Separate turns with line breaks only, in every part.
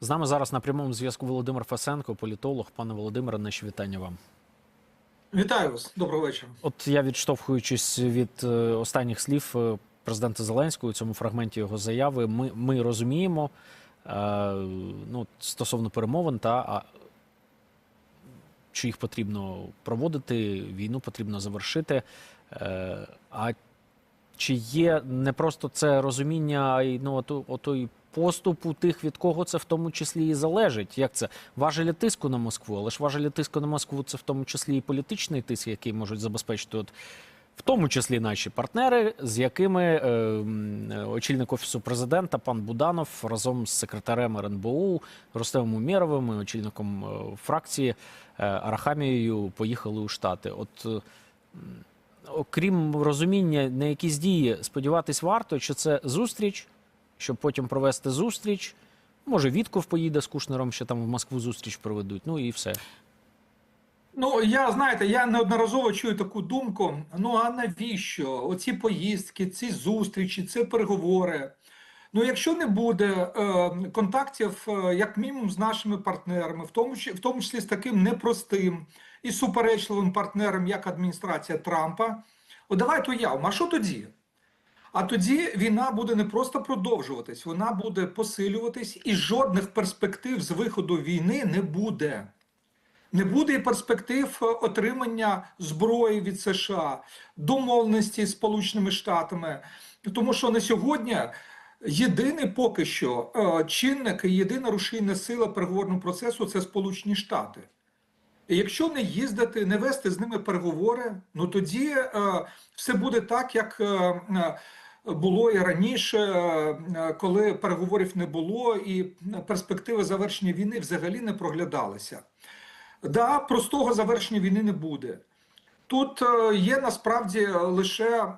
З нами зараз на прямому зв'язку Володимир Фасенко, політолог. Пане Володимире, наші вітання вам.
Вітаю вас, доброго вечора.
От я відштовхуючись від е, останніх слів е, президента Зеленського у цьому фрагменті його заяви, ми, ми розуміємо е, ну, стосовно перемовин та а, що їх потрібно проводити, війну потрібно завершити. Е, а чи є не просто це розуміння, а й ну, ото, отой поступу тих, від кого це в тому числі і залежить? Як це? Важелі тиску на Москву, але ж важелі тиску на Москву це в тому числі і політичний тиск, який можуть забезпечити от. В тому числі наші партнери, з якими е, очільник офісу президента пан Буданов разом з секретарем РНБУ Ростемом Умєровим, і очільником е, фракції е, Арахамією поїхали у Штати. От е, окрім розуміння, на якісь дії сподіватись варто, чи це зустріч, щоб потім провести зустріч. Може, Вітков поїде з Кушнером, ще там в Москву зустріч проведуть. Ну і все.
Ну я знаєте, я неодноразово чую таку думку. Ну а навіщо? Оці поїздки, ці зустрічі, ці переговори. Ну, якщо не буде е, контактів, е, як мінімум, з нашими партнерами, в тому, в тому числі з таким непростим і суперечливим партнером, як адміністрація Трампа, от давайте уявимо, а що тоді? А тоді війна буде не просто продовжуватись, вона буде посилюватись, і жодних перспектив з виходу війни не буде. Не буде і перспектив е, отримання зброї від США, домовленості з Сполученими Штатами, тому що на сьогодні єдиний поки що е, чинник і єдина рушійна сила переговорного процесу це Сполучені Штати. І якщо не їздити, не вести з ними переговори, ну тоді е, все буде так, як е, е, було і раніше, е, коли переговорів не було, і перспективи завершення війни взагалі не проглядалися. Да, простого завершення війни не буде. Тут е, є насправді лише е,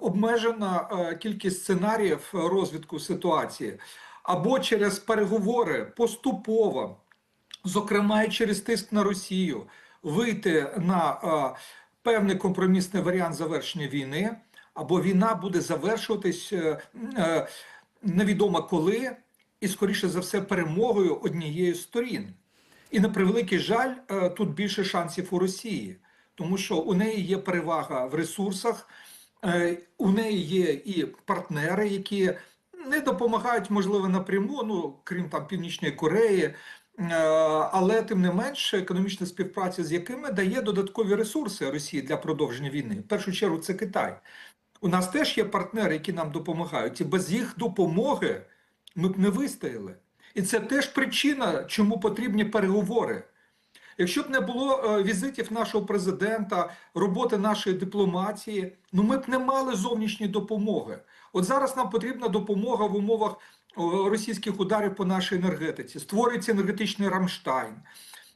обмежена е, кількість сценаріїв розвитку ситуації, або через переговори поступово, зокрема і через тиск на Росію, вийти на е, певний компромісний варіант завершення війни, або війна буде завершуватись е, е, невідомо коли, і скоріше за все перемогою однієї з сторін. І на превеликий жаль, е, тут більше шансів у Росії, тому що у неї є перевага в ресурсах, у неї є і партнери, які не допомагають, можливо, напряму, ну крім там Північної Кореї, але тим не менше економічна співпраця з якими дає додаткові ресурси Росії для продовження війни. В першу чергу це Китай. У нас теж є партнери, які нам допомагають, і без їх допомоги ми б не вистояли. І це теж причина, чому потрібні переговори. Якщо б не було е, візитів нашого президента, роботи нашої дипломатії, ну ми б не мали зовнішньої допомоги. От зараз нам потрібна допомога в умовах російських ударів по нашій енергетиці. Створюється енергетичний Рамштайн.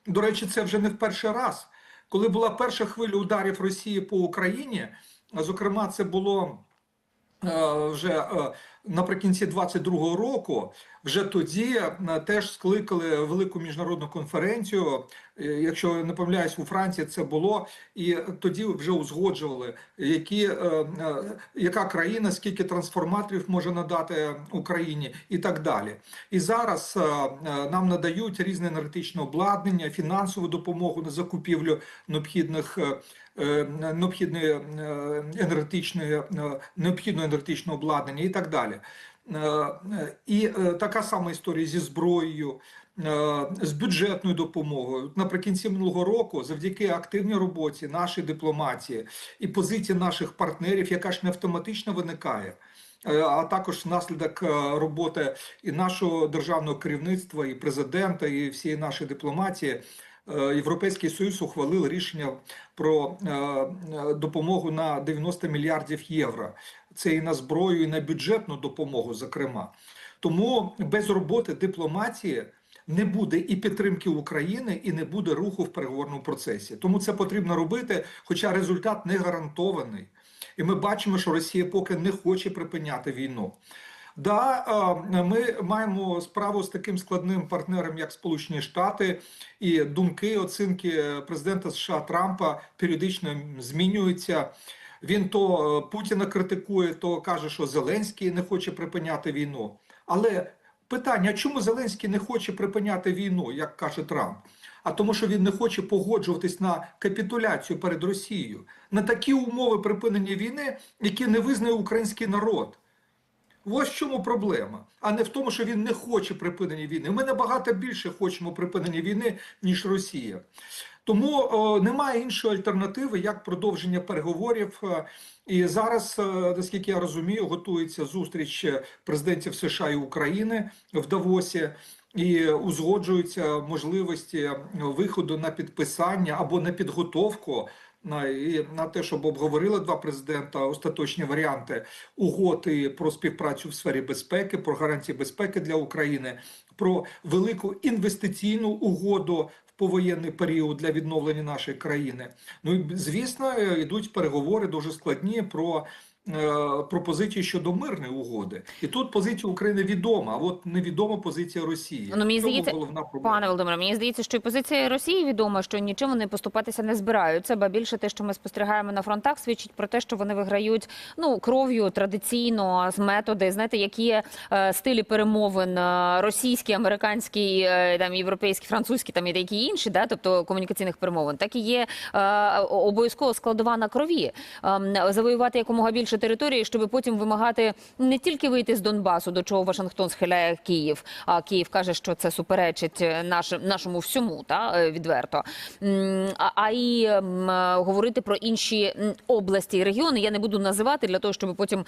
До речі, це вже не в перший раз. Коли була перша хвиля ударів Росії по Україні, зокрема, це було е, вже е, наприкінці 22-го року, вже тоді е, теж скликали велику міжнародну конференцію. Е, Якщо не помиляюсь, у Франції це було, і тоді вже узгоджували, які, е, яка країна, скільки трансформаторів може надати Україні, і так далі. І зараз нам надають різне енергетичне обладнання, фінансову допомогу на закупівлю необхідних. Необхідної енергетичної необхідного енергетичного обладнання і так далі. Е, е, І е, така сама історія зі зброєю, е, з бюджетною допомогою. Наприкінці минулого року, завдяки активній роботі нашої дипломатії і позиції наших партнерів, яка ж не автоматично виникає. А також внаслідок е, роботи і нашого державного керівництва, і президента, і всієї нашої дипломатії, Європейський Союз ухвалив рішення про е, е, допомогу на 90 мільярдів євро. Це і на зброю, і на бюджетну допомогу, зокрема. Тому без роботи дипломатії не буде і підтримки України, і не буде руху в переговорному процесі. Тому це потрібно робити, хоча результат не гарантований. І ми бачимо, що Росія поки не хоче припиняти війну. Да, ми маємо справу з таким складним партнером, як Сполучені Штати, і думки, оцінки президента США Трампа періодично змінюються. Він то е, Путіна критикує, то каже, що Зеленський не хоче припиняти війну. Але Питання: чому Зеленський не хоче припиняти війну, як каже Трамп? А тому, що він не хоче погоджуватись на капітуляцію перед Росією, на такі умови припинення війни, які не визнає український народ. Ось в чому проблема, а не в тому, що він не хоче припинення війни. Ми набагато більше хочемо припинення війни, ніж Росія. Тому о, немає іншої альтернативи, як продовження переговорів. Е, І зараз, е, наскільки я розумію, готується зустріч президентів США і України в Давосі. І узгоджуються можливості виходу на підписання або на підготовку і на те, щоб обговорили два президента остаточні варіанти угоди про співпрацю в сфері безпеки, про гарантії безпеки для України, про велику інвестиційну угоду в повоєнний період для відновлення нашої країни. Ну і звісно, е, йдуть переговори дуже складні про. Е, Пропозиції щодо мирної угоди, і тут позиція України відома, а от невідома позиція Росії.
Ну, мені
В
здається,
головна проблема.
Пане Володимире, мені здається, що і позиція Росії відома, що нічим вони поступатися не збираються. Ба більше те, що ми спостерігаємо на фронтах, свідчить про те, що вони виграють ну кров'ю традиційно з методи. Знаєте, які є е, стилі перемовин е, російські, американські, е, там європейські, французькі, там і деякі інші, да, тобто комунікаційних перемовин, так і є е, обов'язково складова на крові, Ем, завоювати якомога більше території, щоб потім вимагати не тільки вийти з Донбасу, до чого Вашингтон схиляє Київ. А Київ каже, що це суперечить е, нашим нашому всьому, та е, відверто. А, а і говорити про інші області і регіони я не буду називати для того, щоб потім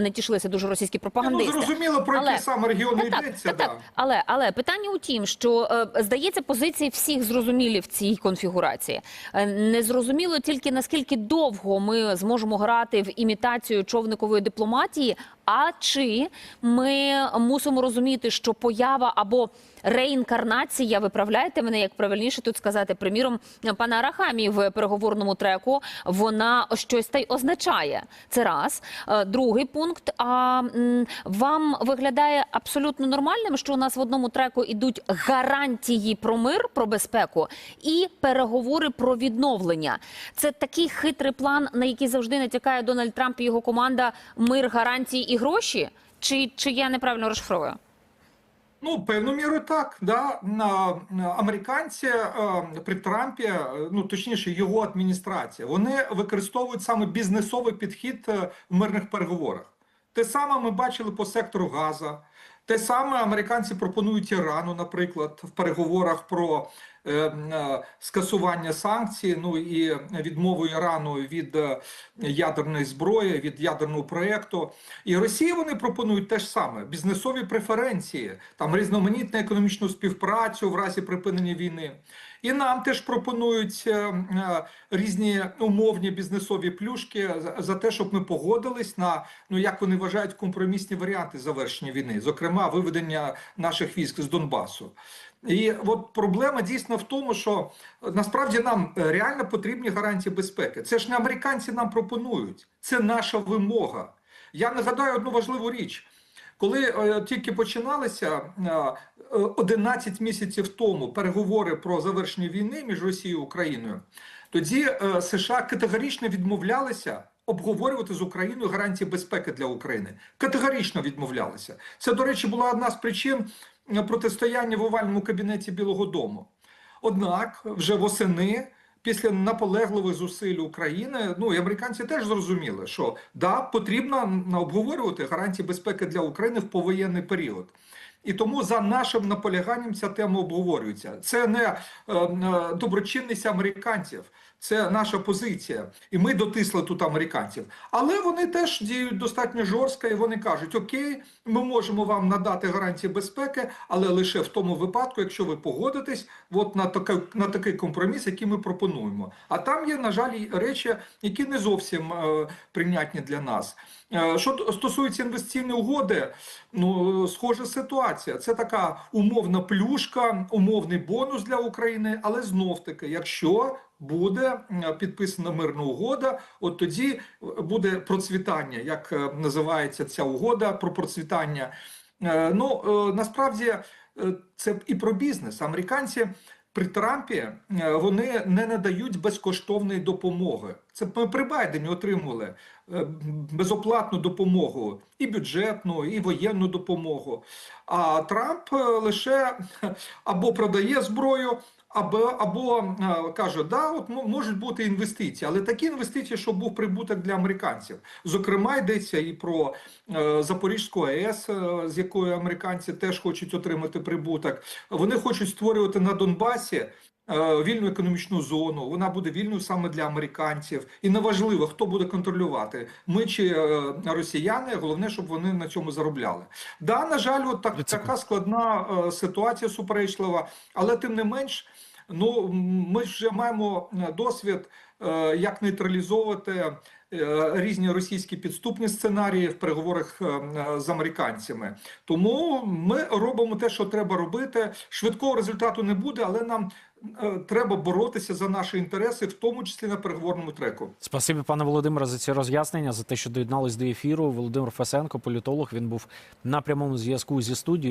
не тішилися дуже російські
Ну, зрозуміло, про
Але-
які саме регіони
Так,
йдеться.
так,
да.
так. Але, але питання у тім, що е, здається, позиції всіх зрозумілі в цій конфігурації. Е, Незрозуміло тільки наскільки довго ми зможемо грати в імітацію човникової дипломатії, а чи ми мусимо розуміти, що поява або реінкарнація, виправляйте мене, як правильніше тут сказати, приміром, пана Арахамії в переговорному треку, вона щось та й означає. Це раз. Е, Другий пункт. А вам виглядає абсолютно нормальним, що у нас в одному треку ідуть гарантії про мир, про безпеку і переговори про відновлення. Це такий хитрий план, на який завжди натякає Дональд Трамп і його команда мир, гарантії і гроші. Чи, чи я неправильно розшифровую?
Ну, певною міру так. Да. Американці е, при Трампі, е, ну точніше, його адміністрація, вони використовують саме бізнесовий підхід е, в мирних переговорах. Те саме ми бачили по сектору Газа. Те саме американці пропонують Ірану, наприклад, в переговорах про скасування санкцій, ну і відмову Ірану від е, ядерної зброї, від ядерного проєкту. І Росії вони пропонують те ж саме: бізнесові преференції, там різноманітну економічну співпрацю в разі припинення війни. І нам теж пропонують е, е, різні умовні бізнесові плюшки за- те, щоб ми погодились на ну як вони вважають компромісні варіанти завершення війни, зокрема виведення наших військ з Донбасу. І от проблема дійсно в тому, що насправді нам е, реально потрібні гарантії безпеки. Це ж не американці нам пропонують, це наша вимога. Я нагадаю одну важливу річ. Коли е, тільки починалися е, е, 11 місяців тому переговори про завершення війни між Росією і Україною, тоді е, США категорично відмовлялися обговорювати з Україною гарантії безпеки для України. Категорично відмовлялися. Це, до речі, була одна з причин е, протистояння в овальному кабінеті Білого Дому. Однак, вже восени. Після наполегливих зусиль України, ну і американці теж зрозуміли, що да, потрібно обговорювати гарантії безпеки для України в повоєнний період. І тому за нашим наполяганням ця тема обговорюється. Це не е, е, доброчинність американців, це наша позиція. І ми дотисли тут американців. Але вони теж діють достатньо жорстко, і вони кажуть: Окей, ми можемо вам надати гарантії безпеки, але лише в тому випадку, якщо ви погодитесь от на такий, на такий компроміс, який ми пропонуємо. А там є, на жаль, речі, які не зовсім е, прийнятні для нас. Е, Що стосується інвестиційної угоди, ну схожа ситуація. Це така умовна плюшка, умовний бонус для України, але знов таки, якщо буде підписана мирна угода, от тоді буде процвітання, як е, називається ця угода про процвітання. Е, Ну е, насправді е, це і про бізнес. Американці при Трампі е, вони не надають безкоштовної допомоги. Це ми при Байдені отримували е, безоплатну допомогу і бюджетну, і воєнну допомогу. А Трамп е, лише або продає зброю, або, або е, каже, да, от можуть бути інвестиції, але такі інвестиції, щоб був прибуток для американців. Зокрема, йдеться і про е, Запорізьку АЕС, е, з якої американці теж хочуть отримати прибуток. Вони хочуть створювати на Донбасі. Е, Вільну економічну зону, вона буде вільною саме для американців, і неважливо, хто буде контролювати, ми чи е, росіяни. Головне, щоб вони на цьому заробляли. Да, на жаль, от так, така складна е, ситуація суперечлива, але тим не менш, ну ми вже маємо досвід, як нейтралізовувати різні російські підступні сценарії в переговорах е, е, з американцями. Тому ми робимо те, що треба робити. Швидкого результату не буде, але нам е, треба боротися за наші інтереси, в тому числі на переговорному треку.
Спасибі, пане Володимире, за ці роз'яснення, за те, що доєднались до ефіру. Володимир Фесенко, політолог. Він був на прямому зв'язку зі студією.